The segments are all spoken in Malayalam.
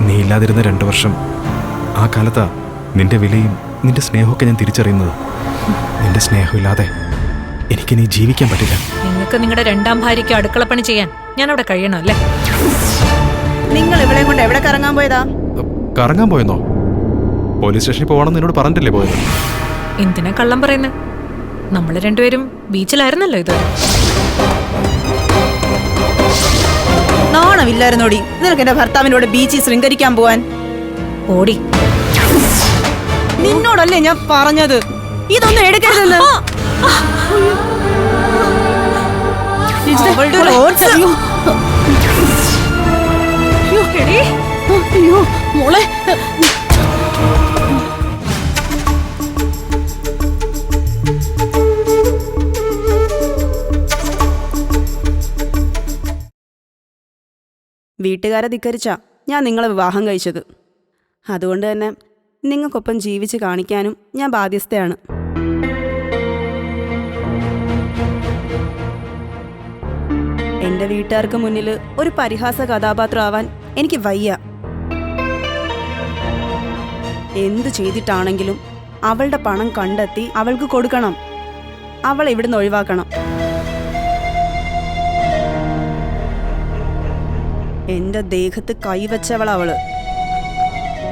നീ ഇല്ലാതിരുന്ന രണ്ടു വർഷം. ആ കാലത്താ നിന്റെ വിലയും നിന്റെ സ്നേഹമൊക്കെ ഞാൻ തിരിച്ചറിയുന്നത്. നിന്റെ സ്നേഹമില്ലാതെ എനിക്ക് നീ ജീവിക്കാൻ പറ്റില്ല. നിങ്ങൾക്ക് നിങ്ങളുടെ രണ്ടാം ഭാര്യയ്ക്ക് അടുക്കളപ്പണി ചെയ്യാൻ ഞാൻ അവിടെ കഴിയണം അല്ലേ? നിങ്ങൾ ഇവിടെ കൊണ്ട് എവിടെ കറങ്ങാൻ പോയതാ? കറങ്ങാൻ പോയെന്നോ? പോലീസ് സ്റ്റേഷനിൽ പോകണമെന്ന് എന്നോട് പറഞ്ഞിട്ടില്ലേ പോയത്? എന്തിനാ കള്ളം പറയുന്നത് നമ്മൾ രണ്ടുപേരും ബീച്ചിലായിരുന്നല്ലോ ഇത് നാണമില്ലായിരുന്നോടി? നിനക്ക് എന്റെ ഭർത്താവിനോട് ബീച്ചിൽ ശൃംഗരിക്കാൻ പോവാൻ? ഓടി. നിന്നോടല്ലേ ഞാൻ പറഞ്ഞത്? ഇതൊന്നും എടുക്കരുതെന്ന്. അവളുടെ മോളെ. വീട്ടുകാരെ ധിക്കരിച്ച ഞാൻ നിങ്ങളെ വിവാഹം കഴിച്ചത്. അതുകൊണ്ട് തന്നെ നിങ്ങൾക്കൊപ്പം ജീവിച്ച് കാണിക്കാനും ഞാൻ ബാധ്യസ്ഥയാണ്. എന്റെ വീട്ടുകാർക്ക് മുന്നിൽ ഒരു പരിഹാസ കഥാപാത്രമാവാൻ എനിക്ക് വയ്യ. എന്തു ചെയ്തിട്ടാണെങ്കിലും അവളുടെ പണം കണ്ടെത്തി അവൾക്ക് കൊടുക്കണം. അവളെ ഇവിടുന്ന് ഒഴിവാക്കണം. എന്റെ ദേഹത്ത് കൈവച്ചവളവൾ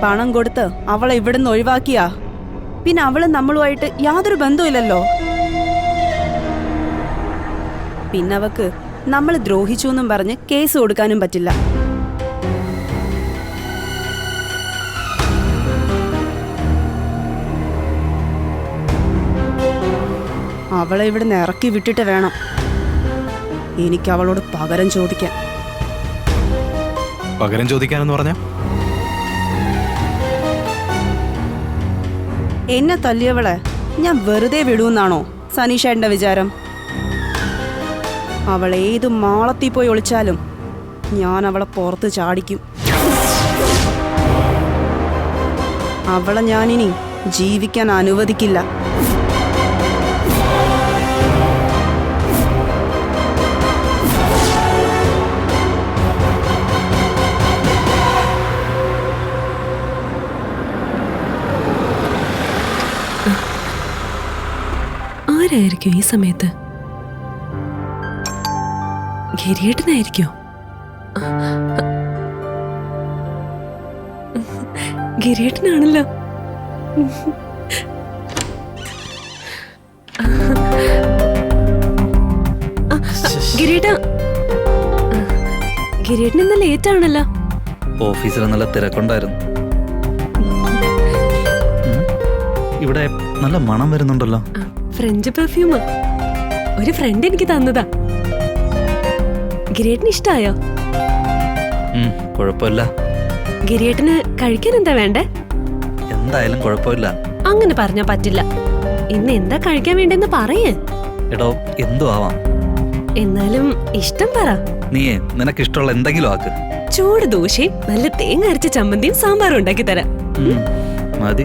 പണം കൊടുത്ത് അവളെ ഇവിടുന്ന് ഒഴിവാക്കിയാ. പിന്നെ അവൾ നമ്മളുമായിട്ട് യാതൊരു ബന്ധവുമില്ലല്ലോ. പിന്നെ അവക്ക് നമ്മൾ ദ്രോഹിച്ചു എന്നും പറഞ്ഞ് കേസ് കൊടുക്കാനും പറ്റില്ല. അവളെ ഇവിടുന്ന് ഇറക്കി വിട്ടിട്ട് വേണം. എനിക്ക് അവളോട് പകരം ചോദിക്കാൻ. പകരം ചോദിക്കാനെന്ന് പറഞ്ഞ? എന്നെ തല്ലിയവളെ ഞാൻ വെറുതെ വിടൂന്നാണോ? സനീഷേട്ട വിചാരം. അവൾ ഏത് മാളത്തിൽ പോയി ഒളിച്ചാലും ഞാൻ അവളെ പുറത്ത് ചാടിക്കും. അവളെ ഞാനിനി ജീവിക്കാൻ അനുവദിക്കില്ല. ആരായിരിക്കും ഈ സമയത്ത്? ഗിരിയേട്ടനായിരിക്കോ? ഗിരിയേട്ടനാണല്ലോ. ഗിരിയേട്ട ഗിരിയേട്ടൻ ഇന്ന് ലേറ്റ് ആണല്ലോ ഓഫീസിൽ നല്ല തിരക്കുണ്ടായിരുന്നു. ഇവിടെ നല്ല മണം വരുന്നുണ്ടല്ലോ. ഫ്രഞ്ച് പെർഫ്യൂം ഒരു ഫ്രണ്ട് എനിക്ക് തന്നതാ. ഗിരിയേട്ടന് ഇഷ്ടായോ? ഉം, കുഴപ്പമില്ല. ഗിരിയേട്ടന് കഴിക്കാൻ എന്താ വേണ്ടേ? എന്തായാലും കുഴപ്പമില്ല. അങ്ങനെ പറഞ്ഞാ പറ്റില്ല. ഇന്ന് എന്താ കഴിക്കാൻ വേണ്ടെന്ന് പറയേ. എടോ എന്തു ആവാം? എന്നാലും ഇഷ്ടം പറ. നീയേ നിനക്ക് ഇഷ്ടമുള്ള എന്തെങ്കിലും ആക്ക്. ചൂട് ദോശയും നല്ല തേങ്ങ അരച്ച ചമ്മന്തിയും സാമ്പാറും ഉണ്ടാക്കി തരാം. ഉം, മതി.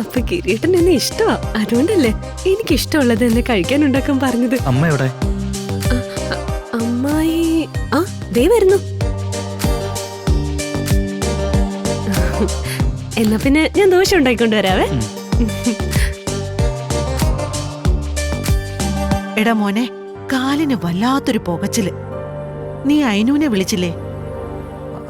അപ്പൊ കിരീട്ടൻ എന്നെ ഇഷ്ടമാ. അതുകൊണ്ടല്ലേ എനിക്ക് ഇഷ്ടമുള്ളത് എന്നെ കഴിക്കാൻ ഉണ്ടാക്കാൻ പറഞ്ഞത്. അമ്മ എവിടെ? അമ്മായി ആ ദേ വരുന്നു. എന്നാ പിന്നെ ഞാൻ ദോശ ഉണ്ടാക്കിക്കൊണ്ട് വരാവേ. എടാ മോനെ കാലിന് വല്ലാത്തൊരു പുകച്ചിൽ. നീ അയിനൂനെ വിളിച്ചില്ലേ?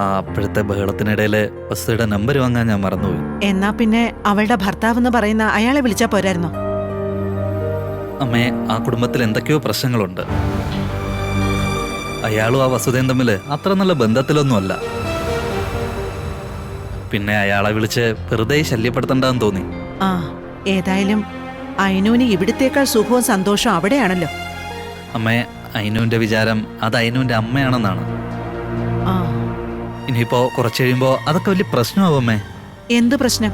ആ അപ്പോഴത്തെ ബഹളത്തിനിടയിൽ വസ്തുയുടെ നമ്പർ വാങ്ങാൻ ഞാൻ മറന്നുപോയി. എന്നാ പിന്നെ അവളുടെ ഭർത്താവ് എന്ന് പറയുന്ന അയാളെ വിളിച്ചാ പോരായിരുന്നോ? അമ്മേ ആ കുടുംബത്തിൽ എന്തൊക്കെയോ പ്രശ്നങ്ങളുണ്ട്. അയാളും ആ വസുതയും തമ്മിൽ അത്ര നല്ല ബന്ധത്തിലൊന്നുമല്ല. പിന്നെ അയാളെ വിളിച്ച് വെറുതെ ശല്യപ്പെടുത്തണ്ടെന്ന് തോന്നി. ആ ഏതായാലും അയിനൂന് ഇവിടത്തേക്കാൾ സുഖവും സന്തോഷവും അവിടെയാണല്ലോ. അമ്മേ ഐനൂന്റെ വിചാരം അത് ഐനൂന്റെ അമ്മയാണെന്നാണ്. ആ. ഇനിയിപ്പോ കുറച്ച് കഴിയുമ്പോ അതൊക്കെ വലിയ പ്രശ്നമാവുമേ? എന്ത് പ്രശ്നം?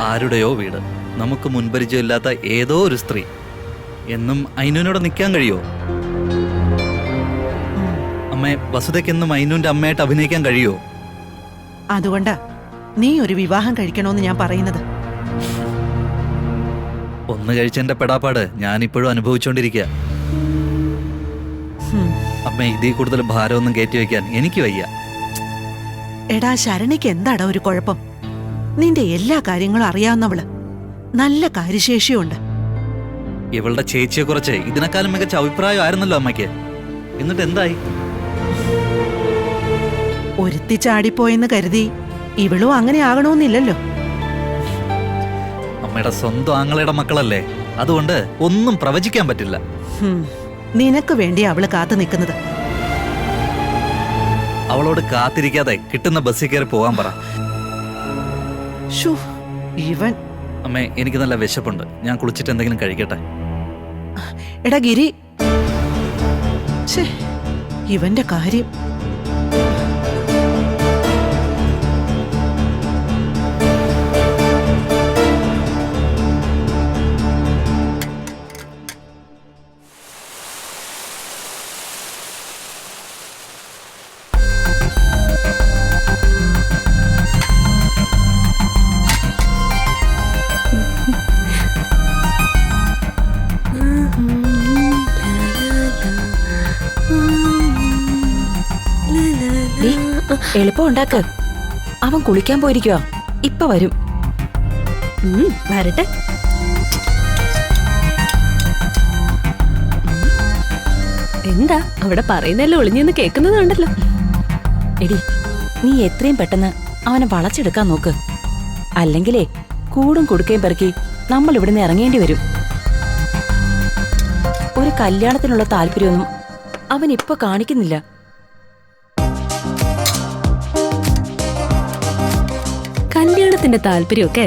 ആരുടെയോ വീട്. നമുക്ക് മുൻപരിചയമില്ലാത്ത ഏതോ ഒരു സ്ത്രീ. എന്നും അയിനുവിനോട് നിൽക്കാൻ കഴിയോ? അമ്മേ വസുതയ്ക്ക് എന്നും അയിനുവിന്റെ അമ്മയായിട്ട് അഭിനയിക്കാൻ കഴിയോ? അതുകൊണ്ടാ. നീ ഒരു വിവാഹം കഴിക്കണോന്ന് ഞാൻ പറയുന്നത്. ഒന്ന് കഴിച്ചെന്റെ പെടാപ്പാട് ഞാനിപ്പോഴും അനുഭവിച്ചുകൊണ്ടിരിക്കുക. അമ്മ ഇതിൽ കൂടുതൽ ഭാരമൊന്നും കയറ്റി വെക്കാൻ എനിക്ക് വയ്യ. എടാ ശരണിക്ക് എന്താടാ ഒരു കുഴപ്പം? നിന്റെ എല്ലാ കാര്യങ്ങളും അറിയാവുന്നവൾ. നല്ല കാര്യശേഷിയുണ്ട്. ഇവളുടെ ചേച്ചിയെ കുറിച്ച് ഇതിനേക്കാളും മികച്ച അഭിപ്രായമായിരുന്നല്ലോ അമ്മയ്ക്ക്. എന്നിട്ട് എന്തായി? ഒരുത്തി ചാടിപ്പോയെന്ന് കരുതി ഇവളും അങ്ങനെ ആകണമെന്നില്ലല്ലോ. അമ്മയുടെ സ്വന്തം ആങ്ങളയുടെ മക്കളല്ലേ? അതുകൊണ്ട് ഒന്നും പ്രവചിക്കാൻ പറ്റില്ല. നിനക്ക് വേണ്ടി അവൾ കാത്തു നിൽക്കുന്നത്. അവളോട് കാത്തിരിക്കാതെ കിട്ടുന്ന ബസ്സിൽ കയറി പോവാൻ പറ. ഇവൻ. അമ്മേ എനിക്ക് നല്ല വിശപ്പുണ്ട്. ഞാൻ കുളിച്ചിട്ട് എന്തെങ്കിലും കഴിക്കട്ടെ? എടാ ഗിരി. ഇവന്റെ കാര്യം. എളുപ്പം ഉണ്ടാക്ക്. അവൻ കുളിക്കാൻ പോയിരിക്കുക ഇപ്പൊ വരും. വരട്ടെ. എന്താ? അവിടെ പറയുന്നല്ലോ ഒളിഞ്ഞെന്ന് കേൾക്കുന്നതുണ്ടല്ലോ എടി നീ എത്രയും പെട്ടെന്ന് അവനെ വളച്ചെടുക്കാൻ നോക്ക്. അല്ലെങ്കിലേ കൂടും കൊടുക്കുകയും പെറുക്കി നമ്മൾ ഇവിടുന്ന് ഇറങ്ങേണ്ടി വരും. ഒരു കല്യാണത്തിനുള്ള താല്പര്യമൊന്നും അവൻ ഇപ്പൊ കാണിക്കുന്നില്ല. കല്യാണത്തിന്റെ താല്പര്യമൊക്കെ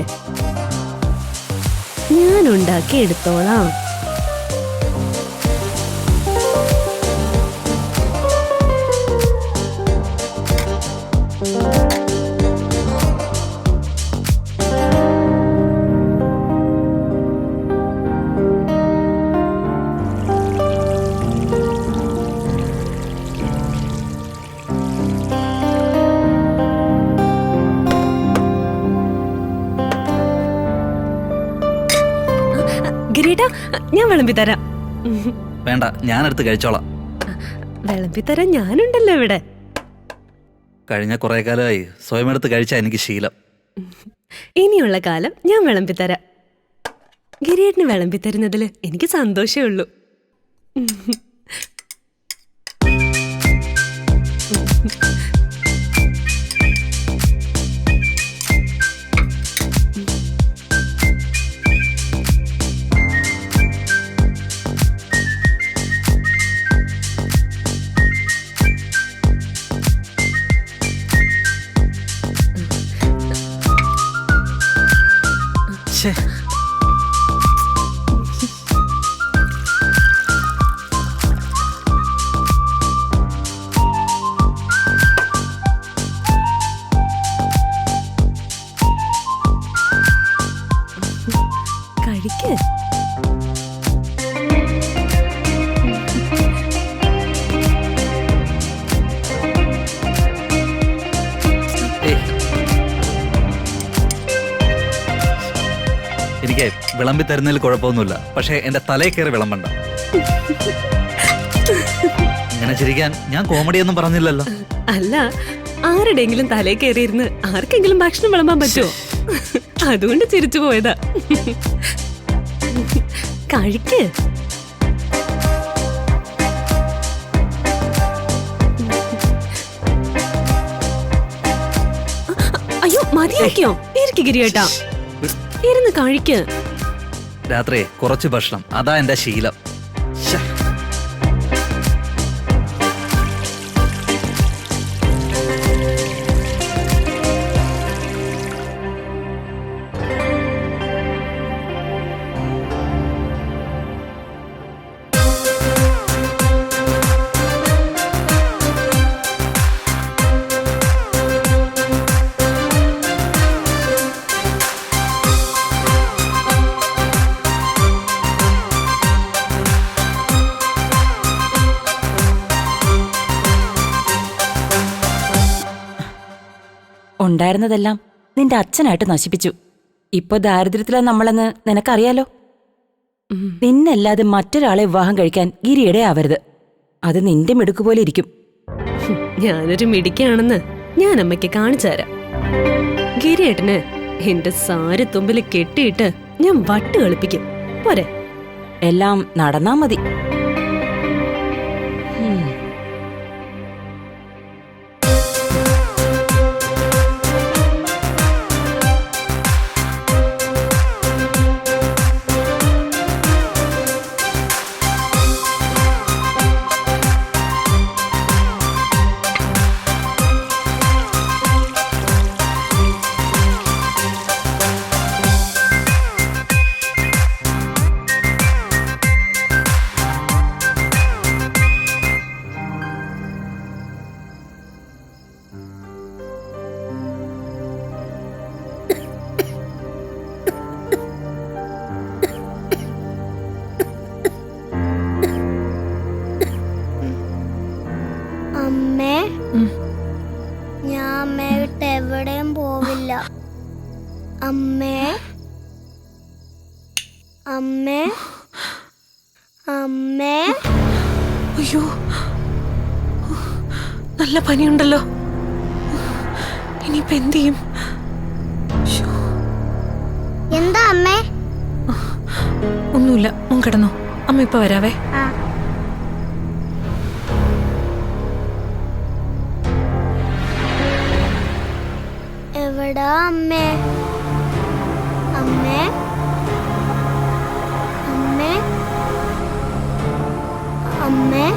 ഞാൻ ഉണ്ടാക്കി എടുത്തോളാം ഞാൻ വിളമ്പി തരാം വേണ്ട ഞാനെടുത്ത് കഴിച്ചോളാം. വിളമ്പി തരാൻ ഞാനുണ്ടല്ലോ ഇവിടെ. കഴിഞ്ഞ കുറെ കാലമായി സ്വയം എടുത്ത് കഴിച്ചാ എനിക്ക് ശീലം. ഇനിയുള്ള കാലം ഞാൻ വിളമ്പി തരാം ഗിരിയേട്ടന് വിളമ്പി തരുന്നതിൽ എനിക്ക് സന്തോഷമേ ഉള്ളൂ. വിളമ്പി തരുന്നതിൽ കുഴപ്പമൊന്നുമില്ല. പക്ഷേ എന്റെ തലയിൽ കയറി വിളമ്പണ്ട. ഇങ്ങനെ ചിരിക്കാൻ ഞാൻ കോമഡി ഒന്നും പറഞ്ഞില്ലല്ലോ. അല്ല ആരുടെയെങ്കിലും തലേ കയറിയിരുന്ന് ആർക്കെങ്കിലും ഭക്ഷണം വിളമ്പാൻ പറ്റുമോ? അതുകൊണ്ട് ചിരിച്ചു പോയതാ. കഴിക്ക്. അയ്യോ മതിയാക്കിയോ? ഇരിക്ക് ഗിരിയേട്ടാ. ഇരുന്ന് കഴിക്ക്. രാത്രി കുറച്ച് ഭക്ഷണം. അതാ എന്റെ ശീലം. ഉണ്ടായിരുന്നതെല്ലാം നിന്റെ അച്ഛനായിട്ട് നശിപ്പിച്ചു. ഇപ്പൊ ദാരിദ്ര്യത്തിലാ നമ്മളെന്ന് നിനക്കറിയാലോ. നിന്നല്ലാതെ മറ്റൊരാളെ വിവാഹം കഴിക്കാൻ ഗിരിയുടെ ആവരുത്. അത് നിന്റെ മിടുക്ക് പോലെ ഇരിക്കും. ഞാനൊരു മിടുക്കാണെന്ന് ഞാൻ അമ്മയ്ക്ക് കാണിച്ചു തരാം. ഗിരിയേട്ടന് എന്റെ സാരി തുമ്പിൽ കെട്ടിയിട്ട് ഞാൻ വട്ട് കളിപ്പിക്കും. പോരെ. എല്ലാം നടന്നാ മതി. അമ്മേ. ഞാൻ അമ്മയെ വിട്ട് എവിടെയും പോവില്ല. അമ്മേ. അമ്മേ. അമ്മേ. അയ്യോ. നല്ല പനിയുണ്ടല്ലോ. ഇനിയിപ്പോ എന്ത് ചെയ്യും? എന്താ അമ്മേ? ഒന്നുമില്ല. മോൻ കിടന്നോ. അമ്മ ഇപ്പൊ വരാവേ. എവിടാ അമ്മേ? അമ്മേ? അമ്മേ? അമ്മേ?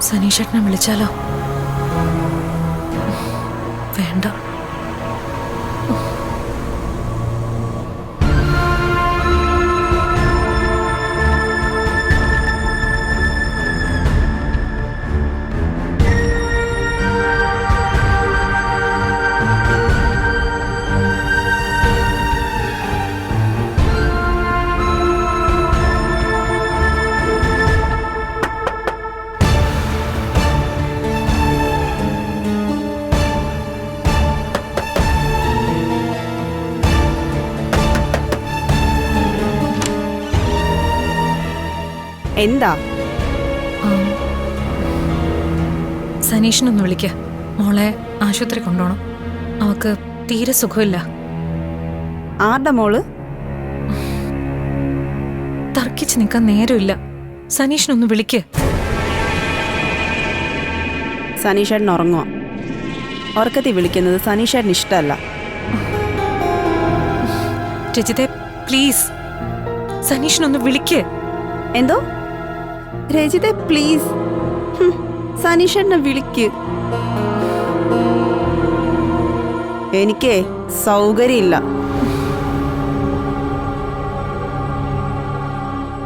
സനീഷേട്ടനെ വിളിച്ചാലോ? എന്താ. സനീഷിനൊന്ന് വിളിക്ക. മോളെ ആശുപത്രി കൊണ്ടുപോകണം. അവക്ക് തീരെ സുഖമില്ല. ആരുടെ മോൾ? തർക്കിച്ച് നിൽക്കാൻ നേരമില്ല. സനീഷിനൊന്ന് വിളിക്ക്. സനീഷേട്ടൻ ഉറങ്ങുക ഉറക്കത്തിൽ വിളിക്കുന്നത് സനീഷേട്ടന് ഇഷ്ടമല്ല. രജിതെ പ്ലീസ്. സനീഷിനൊന്ന് വിളിക്ക്. എന്തോ? രജിത പ്ലീസ്. സനീഷണ്ണ വിളിക്ക്. എനിക്കേ സൗകര്യമില്ല.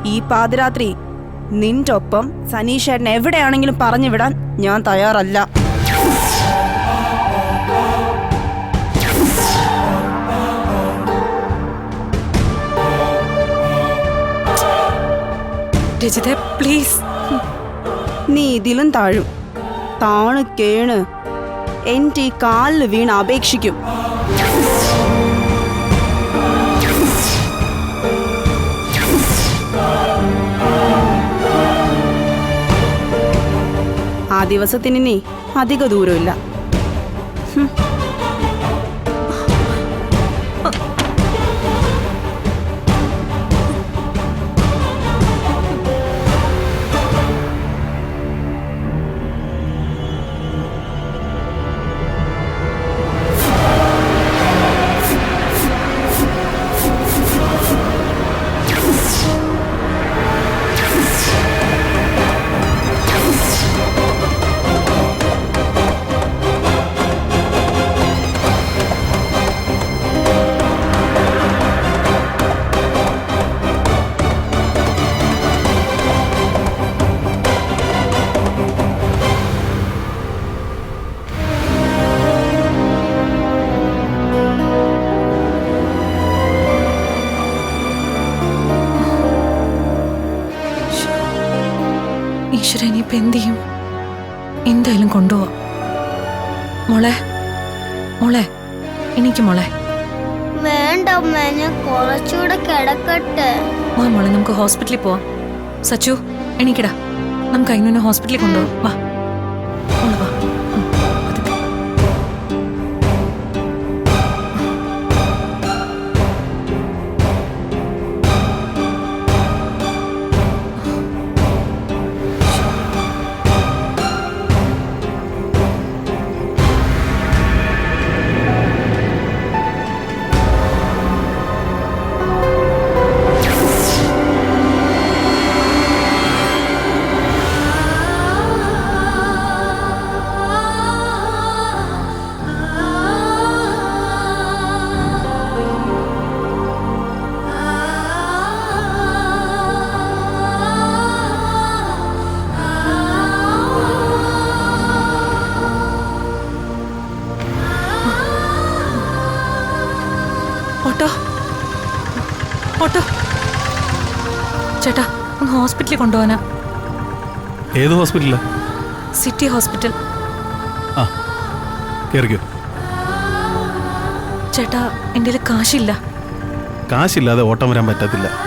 ഈ പാതിരാത്രി നിന്റെ ഒപ്പം സനീഷേട്ടൻ എവിടെയാണെങ്കിലും പറഞ്ഞു വിടാൻ ഞാൻ തയ്യാറല്ല. രജിതെ പ്ലീസ്. നീ ഇതിലും താഴും. താണു കേണ്. എന്റെ ഈ കാലിൽ വീണ് അപേക്ഷിക്കും. ആ ദിവസത്തിന് നീ അധിക ദൂരമില്ല. ഹോസ്പിറ്റലിൽ പോവാം. സച്ചു എണീക്കടാ. നമുക്ക് അയിനുനെ ഹോസ്പിറ്റലിൽ കൊണ്ടുപോകാം വാ. ഹോസ്പിറ്റലിൽ കൊണ്ടുപോകാനാ. ഏത് ഹോസ്പിറ്റലാ സിറ്റി ഹോസ്പിറ്റൽ. ആ കേറിക്കോ. ചേട്ടാ എന്റെ കാശില്ല. കാശില്ലാതെ ഓട്ടം വരാൻ പറ്റത്തില്ല.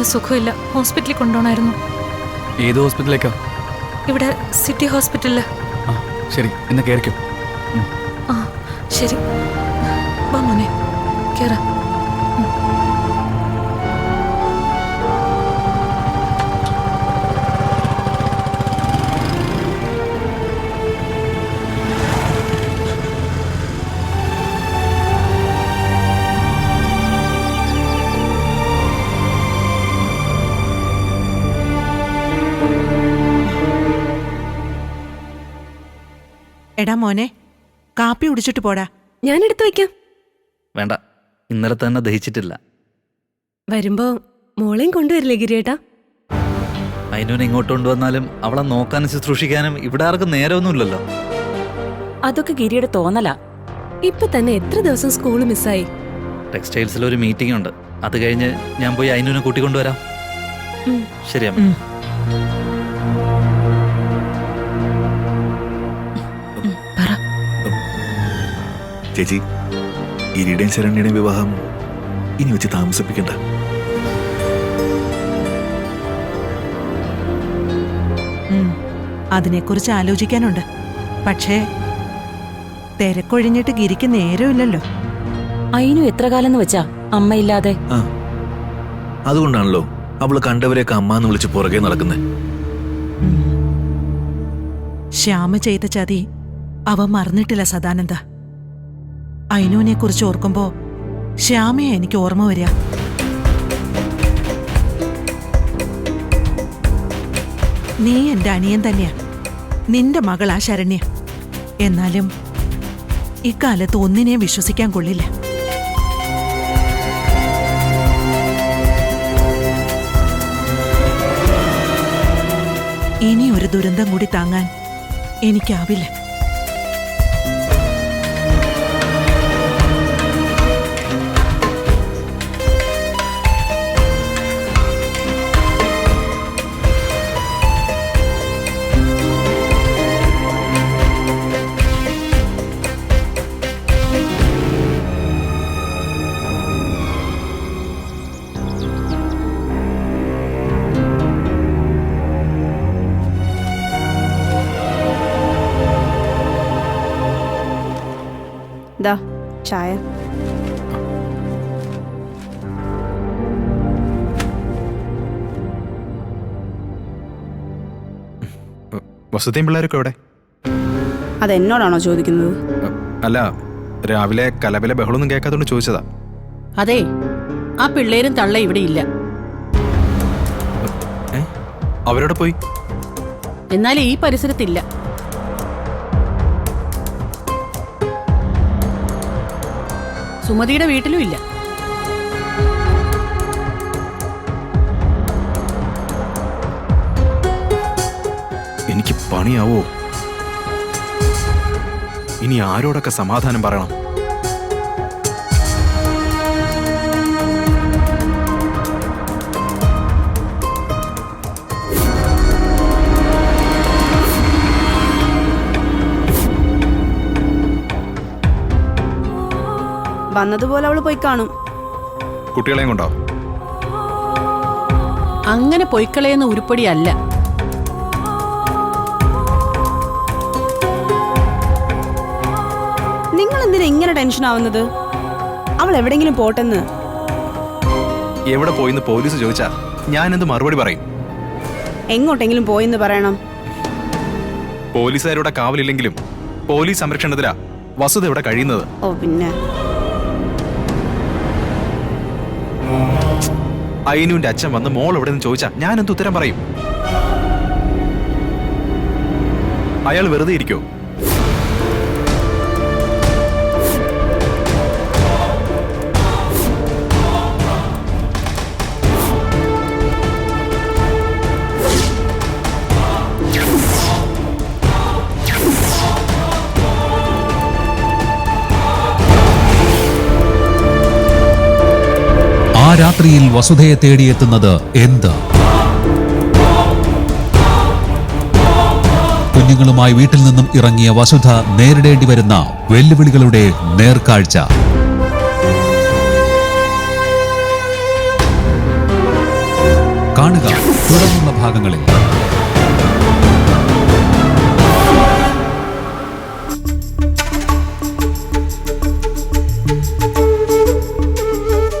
നല്ല സുഖമില്ല. ഹോസ്പിറ്റലിൽ കൊണ്ടുപോകണമായിരുന്നു. ഏത് ഹോസ്പിറ്റലിലേക്കാ? ഇവിടെ സിറ്റി ഹോസ്പിറ്റലിൽ ആ ശരി. എന്നാ കയറിക്കോ ആ ശരി. വാ മോനെ. കേറാം. എടാ മോനെ കാപ്പി കുടിച്ചിട്ട് പോടാ. ഞാൻ എടുത്തു വെക്കാം വേണ്ട ഇന്നലെ തന്നെ ദഹിച്ചിട്ടില്ല. വരുമ്പോ മോളെയും കൊണ്ടുവരില്ലേ ഗിരിയേട്ടാ? അയിനുവിനെ ഇങ്ങോട്ട് കൊണ്ടുവന്നാലും അവളെ നോക്കാനും ശുശ്രൂഷിക്കാനും ഇവിടെ ആർക്കും നേരമൊന്നുമില്ലല്ലോ. അതൊക്കെ ഗിരിയുടെ തോന്നലാ. ഇപ്പൊ തന്നെ എത്ര ദിവസം സ്കൂൾ മിസ്സായി? ടെക്സ്റ്റൈൽസിൽ ഒരു മീറ്റിംഗ് ഉണ്ട്. അത് കഴിഞ്ഞ് ഞാൻ പോയി അയിനുവിനെ കൂട്ടിക്കൊണ്ടുവരാം. ശരി അമ്മ ചേച്ചി ഇരിയുടെയും ശരണ്യുടെയും വിവാഹം ഇനി വെച്ച് താമസിപ്പിക്കണ്ട. അതിനെക്കുറിച്ച് ആലോചിക്കാനുണ്ട്. പക്ഷേ തിരക്കൊഴിഞ്ഞിട്ട് ഗിരിക്ക് നേരമില്ലല്ലോ. അയിനു എത്ര കാലം വെച്ചാ? അമ്മയില്ലാതെ. ആ അതുകൊണ്ടാണല്ലോ അവൾ കണ്ടവരെയൊക്കെ അമ്മ എന്ന് വിളിച്ച് പുറകെ നടക്കുന്നത് ശ്യാമ ചെയ്ത ചതി അവ മറന്നിട്ടില്ല സദാനന്ദ. അയിനുവിനെ കുറിച്ച് ഓർക്കുമ്പോ ശ്യാമയെ എനിക്ക് ഓർമ്മ വരിക. നീ എന്റെ അനിയൻ തന്നെയാ. നിന്റെ മകളാ ശരണ്യ. എന്നാലും ഇക്കാലത്ത് ഒന്നിനെ വിശ്വസിക്കാൻ കൊള്ളില്ല. ഇനി ഒരു ദുരന്തം കൂടി താങ്ങാൻ എനിക്കാവില്ല. ചായ. വസതിയും പിള്ളേരൊക്കെ എവിടെ? അതെന്നോടാണോ ചോദിക്കുന്നത്? അല്ല രാവിലെ കലപിലെ ബഹളമൊന്നും കേൾക്കാത്തോണ്ട് ചോദിച്ചതാ. അതെ ആ പിള്ളേരും തള്ള ഇവിടെ ഇല്ല. അവരോട് അവരോടെ പോയി? എന്നാൽ ഈ പരിസരത്തില്ല. സുമതിയുടെ വീട്ടിലും ഇല്ല. എനിക്ക് പണിയാവോ? ഇനി ആരോടൊക്കെ സമാധാനം പറയണം? വന്നതുപോലെ അവൾ പോയി കാണും. കുട്ടികളെയും കൊണ്ടോ അങ്ങനെ പൊയ്ക്കളയുന്ന ഉരുപ്പടിയല്ല. നിങ്ങൾ എന്തിനാ ഇങ്ങനെ ടെൻഷൻ ആവുന്നത്? അവൾ എവിടെങ്കിലും പോട്ടെന്ന്. എവിടെ പോയിന്ന് പോലീസ് ചോദിച്ചാ ഞാൻ എന്ത് മറുപടി പറയും? എങ്ങോട്ടെങ്കിലും പോയെന്ന് പറയണം. പോലീസുകാരുടെ കാവലില്ലെങ്കിലും പോലീസ് സംരക്ഷണത്തിലാ വസുത ഇവിടെ കഴിയുന്നത്. ഓ പിന്നെ. അയിനുവിന്റെ അച്ഛൻ വന്ന് മോൾ എവിടെ നിന്ന് ചോദിച്ചാ ഞാൻ എന്ത് ഉത്തരം പറയും? അയാൾ വെറുതെ ഇരിക്കോ? രാത്രിയിൽ വസുധയെ തേടിയെത്തുന്നത് എന്ത്? കുഞ്ഞുങ്ങളുമായി വീട്ടിൽ നിന്നും ഇറങ്ങിയ വസുധ നേരിടേണ്ടി വരുന്ന വെല്ലുവിളികളുടെ നേർക്കാഴ്ച. കാണുക തുടർന്നുള്ള ഭാഗങ്ങളിൽ.